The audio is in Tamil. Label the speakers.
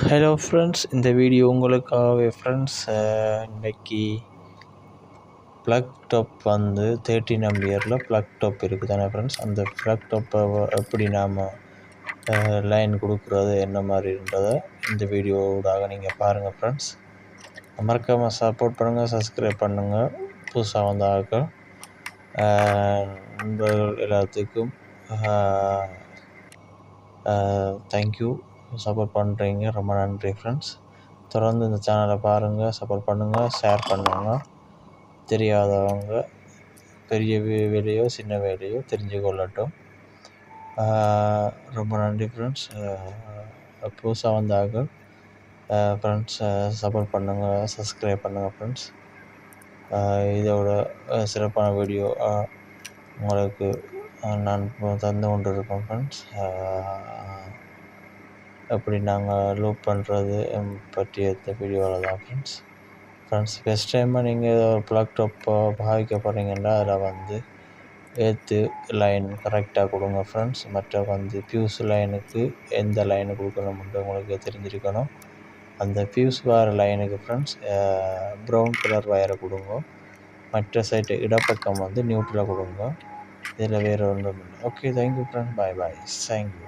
Speaker 1: ஹலோ ஃப்ரெண்ட்ஸ் இந்த வீடியோ உங்களுக்காகவே ஃப்ரெண்ட்ஸ் இன்றைக்கி ப்ளக் டாப் வந்து தேர்ட்டின் நம்பியரில் ப்ளக் டாப் இருக்குது தானே ஃப்ரெண்ட்ஸ் அந்த ப்ளக் டாப்பை எப்படி நாம் லைன் கொடுக்குறது என்ன மாதிரின்றதை இந்த வீடியோவோடாக நீங்கள் பாருங்கள் ஃப்ரெண்ட்ஸ் மறக்காமல் சப்போர்ட் பண்ணுங்கள் சப்ஸ்கிரைப் பண்ணுங்கள் புதுசாக வந்த ஆட்கள் நண்பர்கள் எல்லாத்துக்கும் தேங்க்யூ சப்போர்ட் பண்ணுறீங்க ரொம்ப நன்றி ஃப்ரெண்ட்ஸ் தொடர்ந்து இந்த சேனலை பாருங்கள் சப்போர்ட் பண்ணுங்கள் ஷேர் பண்ணுங்கள் தெரியாதவங்க பெரிய வேலையோ சின்ன வேலையோ தெரிஞ்சு கொள்ளட்டும் ரொம்ப நன்றி ஃப்ரெண்ட்ஸ் புதுசாக வந்தார்கள் ஃப்ரெண்ட்ஸ் சப்போர்ட் பண்ணுங்கள் சப்ஸ்கிரைப் பண்ணுங்கள் ஃப்ரெண்ட்ஸ் இதோட சிறப்பான வீடியோ உங்களுக்கு நான் தந்து கொண்டு இருக்கேன் ஃப்ரெண்ட்ஸ் அப்படி நாங்கள் லூப் பண்ணுறது பற்றி எடுத்த வீடியோவில் தான் ஃப்ரெண்ட்ஸ் ஃப்ரெண்ட்ஸ் ஃபஸ்ட் டைமாக நீங்கள் ஒரு ப்ளக் டாப்போ பாவிக்க போகிறீங்கன்னா அதில் வந்து ஏற்று லைன் கரெக்டாக கொடுங்க ஃப்ரெண்ட்ஸ் மற்ற வந்து ஃபியூஸ் லைனுக்கு எந்த லைனு கொடுக்கணும்னு உங்களுக்கு தெரிஞ்சிருக்கணும். அந்த ஃபியூஸ் வர லைனுக்கு ஃப்ரெண்ட்ஸ் ப்ரௌன் கலர் வயரை கொடுங்க. மற்ற சைட்டு இடப்பக்கம் வந்து நியூட்ரலாக கொடுங்க. இதில் வேறு ஒன்றும் இல்லை. Okay thank you friend bye bye thank you